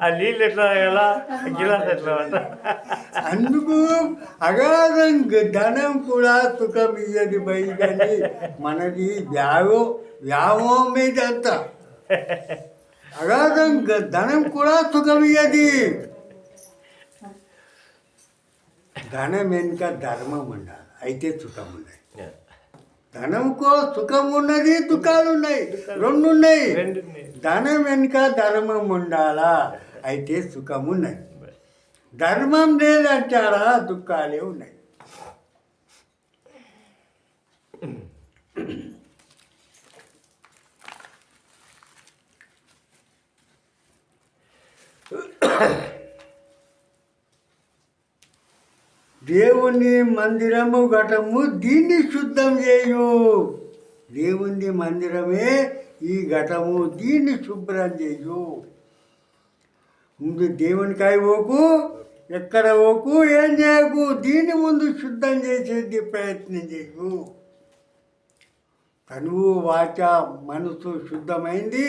ఆ నీళ్ళు ఎట్లా ఎలా గిలాస్ ఎట్లా అందుకు అగాధం ధనం కూడా సుఖం ఇయ్యది బై కానీ మనది వ్యావో వ్యామోహం ఇదంతా అగాధం గ- ధనం కూడా సుఖం ఇయ్యది. ధనం వెనుక ధర్మం ఉండాలి. అయితే సుఖం ఉన్నది ధనంకో సుఖం ఉన్నది దుఃఖాలు. ఉన్నాయి రెండు ఉన్నాయి ఉన్నాయి. ధనం వెనుక ధర్మం ఉండాలా? అయితే సుఖం ఉన్నది ధర్మం లేదంటారా? దుఃఖాలే ఉన్నాయి. దేవుని మందిరము ఘటము దీన్ని శుద్ధం చేయు. దేవుని మందిరమే ఈ ఘటము దీన్ని శుభ్రం చేయు. ముందు దేవునికాయ పోకు ఎక్కడ పోకు ఏం చేయకు దీన్ని ముందు శుద్ధం చేసేది ప్రయత్నం చేయు. తనువు వాచ మనసు శుద్ధమైంది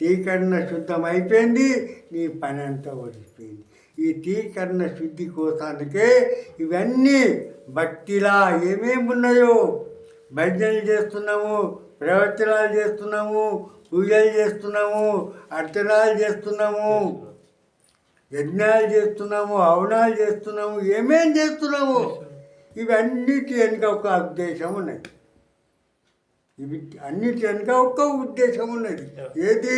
తీకరణ శుద్ధమైపోయింది నీ పని అంతా వదిలిపోయింది ఈ తీకరణ శుద్ధి కోసానికే ఇవన్నీ భక్తిలా ఏమేమి ఉన్నాయో? భజనలు చేస్తున్నాము ప్రవచనాలు చేస్తున్నాము పూజలు చేస్తున్నాము అర్చనాలు చేస్తున్నాము యజ్ఞాలు చేస్తున్నాము హవనాలు చేస్తున్నాము ఏమేం చేస్తున్నాము? ఇవన్నిటి వెనుక ఒక ఉద్దేశం ఉన్నది. ఇవి అన్నిటి వెనుక ఒక్క ఉద్దేశం ఉన్నది. ఏది?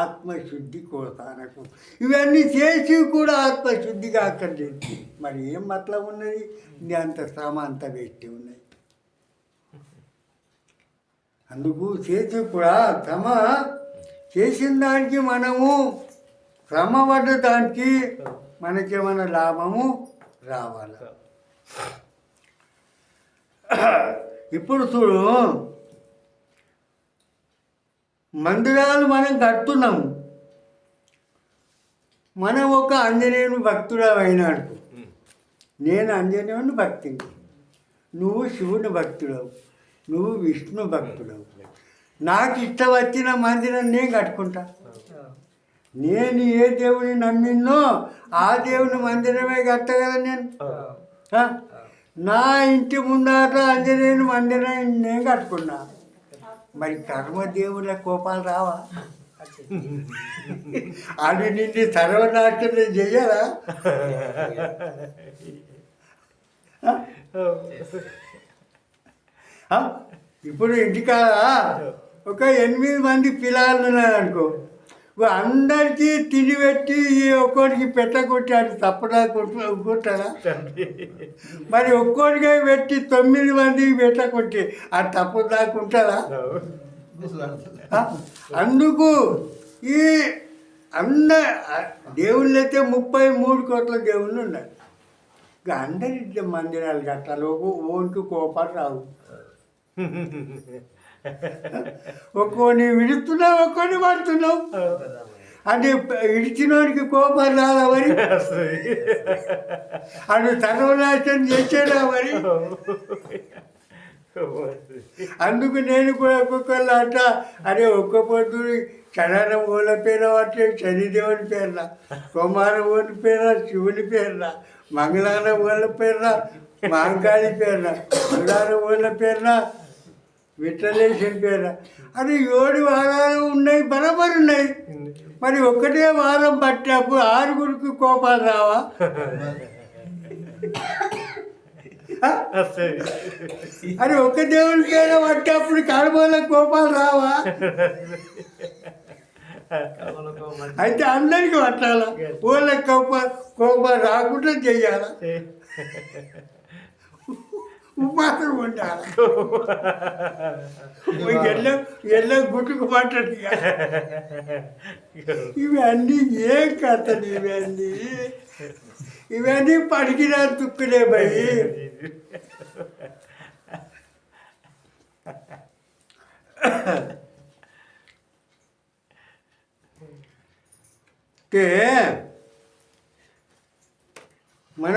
ఆత్మశుద్ధి కోసానకు. ఇవన్నీ చేసి కూడా ఆత్మశుద్ధి కాక్కర్లేదు మరి ఏం మతలం ఉన్నది? ఇది అంత శ్రమ అంత వేస్ట్ ఉన్నది. అందుకు చేసి కూడా శ్రమ చేసిన దానికి మనము శ్రమ పడ్డ దానికి మనకేమైనా లాభము రావాలి? ఇప్పుడు చూడు మందిరాలు మనం కడుతున్నాము. మనం ఒక ఆంజనేయుని భక్తుడు అయినాడు నేను ఆంజనేయుని భక్తిని. నువ్వు శివుని భక్తుడవు. నువ్వు విష్ణు భక్తుడవు. నాకు ఇష్టం వచ్చిన మందిరం నేను కట్టుకుంటా. నేను ఏ దేవుని నమ్మినో ఆ దేవుని మందిరమే కట్టగలను నేను? నా ఇంటి ముందాట ఆంజనేయుని మందిరం నేను కట్టుకున్నా. మరి కర్మదేవుల కోపాలు రావా? అది నిన్ను సర్వనాశనం చెయ్యరా? ఇప్పుడు ఇంటికాడ ఒక ఎనిమిది మంది పిల్లలు ఉన్నారు అనుకో అందరికీ తిండి పెట్టి ఒక్కోడికి పెట్టకొట్టాడు తప్పడా కొట్టు కొట్టారా మరి ఒక్కోడిగా పెట్టి తొమ్మిది మందికి పెట్టకొట్టి ఆ తప్పు దాకుంటారా ఆ? అందుకు ఈ అంద దేవుళ్ళు అయితే ముప్పై మూడు కోట్ల దేవుళ్ళు ఉన్నారు. ఇక అందరి మందిరాలు కట్టాలి. ఒక ఓన్కి కోపాలు రావు. ఒక్కోని విడుతున్నావు ఒక్కోని పడుతున్నావు అది ఇడిచినోడికి కోపాలు రాదా మరి? అది సర్వనాశనం చేసేదా మరి? అందుకు నేను కూడా ఒక్కొక్కళ్ళు అంట అరే ఒక్క పొద్దు చరణం ఓల పేరు అంటే శనిదేవుని పేరున కుమారం ఓని పేరున శివుని పేరున మంగళవారం ఓళ్ళ పేరున మాంకాళి పేరున మంగళవారం ఓళ్ళ పేరున విఠలేశం పేరున అది ఏడు వారాలు ఉన్నాయి బరాబర్ ఉన్నాయి. మరి ఒక్కటే వారం పట్టినప్పుడు ఆరుగురికి కోపాలు రావా? ఆ? అది ఒక్క దేవుడికైనా పేరు పట్టేప్పుడు కోపాలు రావా? అయితే అందరికీ పట్టాలా? ఊళ్ళ కోప కోపం రాకుండా చెయ్యాలా ఉపాసం ఉండాలి ఎల్ల ఎల్ల గుట్టుకు పట్టడు ఇక. ఇవన్నీ ఏం కథలు ఇవన్నీ ఇవన్నీ పడికిన తుక్కులే భయ్ మన